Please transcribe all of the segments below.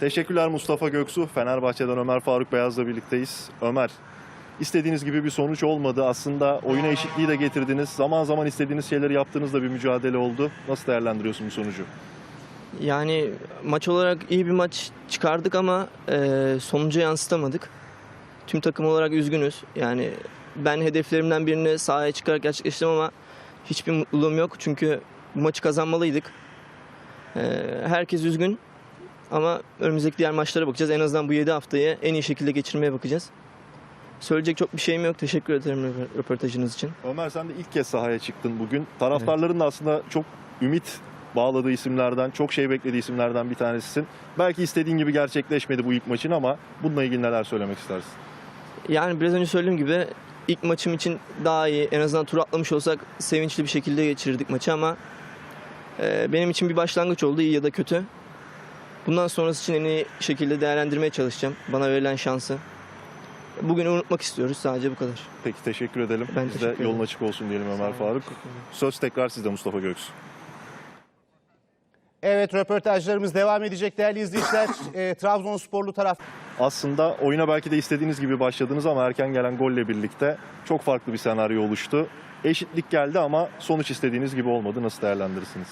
Teşekkürler Mustafa Göksu. Fenerbahçe'den Ömer Faruk Beyaz'la birlikteyiz. Ömer, istediğiniz gibi bir sonuç olmadı. Aslında oyuna eşitliği de getirdiniz. Zaman zaman istediğiniz şeyleri yaptığınızda bir mücadele oldu. Nasıl değerlendiriyorsun bu sonucu? Yani maç olarak iyi bir maç çıkardık ama e, sonuca yansıtamadık. Tüm takım olarak üzgünüz. Yani ben hedeflerimden birini sahaya çıkarak gerçekleştirdim ama hiçbir mutluluğum yok. Çünkü bu maçı kazanmalıydık. E, herkes üzgün ama önümüzdeki diğer maçlara bakacağız. En azından bu 7 haftayı en iyi şekilde geçirmeye bakacağız. Söyleyecek çok bir şeyim yok. Teşekkür ederim röp- röportajınız için. Ömer sen de ilk kez sahaya çıktın bugün. Taraftarların da aslında çok ümit bağladığı isimlerden, çok şey beklediği isimlerden bir tanesisin. Belki istediğin gibi gerçekleşmedi bu ilk maçın ama bununla ilgili neler söylemek istersin? Yani biraz önce söylediğim gibi ilk maçım için daha iyi. En azından tur atlamış olsak sevinçli bir şekilde geçirirdik maçı ama e, benim için bir başlangıç oldu iyi ya da kötü. Bundan sonrası için en iyi şekilde değerlendirmeye çalışacağım. Bana verilen şansı. Bugünü unutmak istiyoruz sadece bu kadar. Peki teşekkür edelim. Ben Biz de teşekkür yolun ederim. açık olsun diyelim Ömer. Faruk. Söz tekrar sizde Mustafa Göksu. Evet röportajlarımız devam edecek değerli izleyiciler. e, Trabzonsporlu taraf Aslında oyuna belki de istediğiniz gibi başladınız ama erken gelen golle birlikte çok farklı bir senaryo oluştu. Eşitlik geldi ama sonuç istediğiniz gibi olmadı. Nasıl değerlendirirsiniz?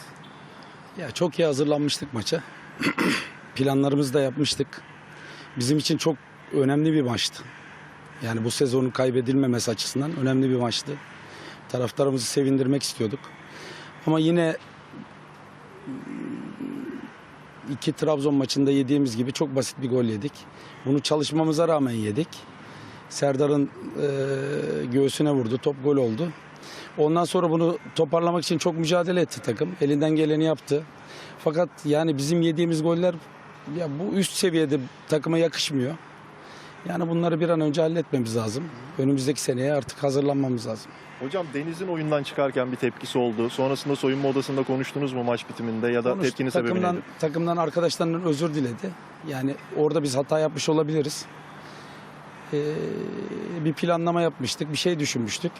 Ya çok iyi hazırlanmıştık maça. Planlarımızı da yapmıştık. Bizim için çok önemli bir maçtı. Yani bu sezonun kaybedilmemesi açısından önemli bir maçtı. Taraftarımızı sevindirmek istiyorduk. Ama yine iki Trabzon maçında yediğimiz gibi çok basit bir gol yedik. Bunu çalışmamıza rağmen yedik. Serdar'ın eee, göğsüne vurdu. Top gol oldu. Ondan sonra bunu toparlamak için çok mücadele etti takım. Elinden geleni yaptı. Fakat yani bizim yediğimiz goller ya bu üst seviyede takıma yakışmıyor. Yani bunları bir an önce halletmemiz lazım. Önümüzdeki seneye artık hazırlanmamız lazım. Hocam Deniz'in oyundan çıkarken bir tepkisi oldu. Sonrasında soyunma odasında konuştunuz mu maç bitiminde ya da Konuştuk. tepkinin sebebi takımdan, neydi? takımdan arkadaşlarından özür diledi. Yani orada biz hata yapmış olabiliriz. Ee, bir planlama yapmıştık, bir şey düşünmüştük.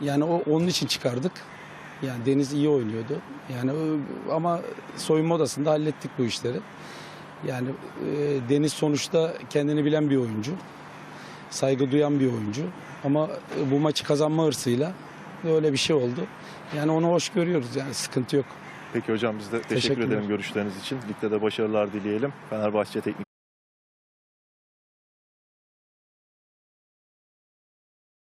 Yani o onun için çıkardık. Yani Deniz iyi oynuyordu. Yani o- ama soyunma odasında hallettik bu işleri. Yani e, Deniz sonuçta kendini bilen bir oyuncu. Saygı duyan bir oyuncu. Ama e, bu maçı kazanma hırsıyla öyle bir şey oldu. Yani onu hoş görüyoruz yani sıkıntı yok. Peki hocam biz de teşekkür Teşekkürler. ederim görüşleriniz için. Ligde de başarılar dileyelim. Fenerbahçe Teknik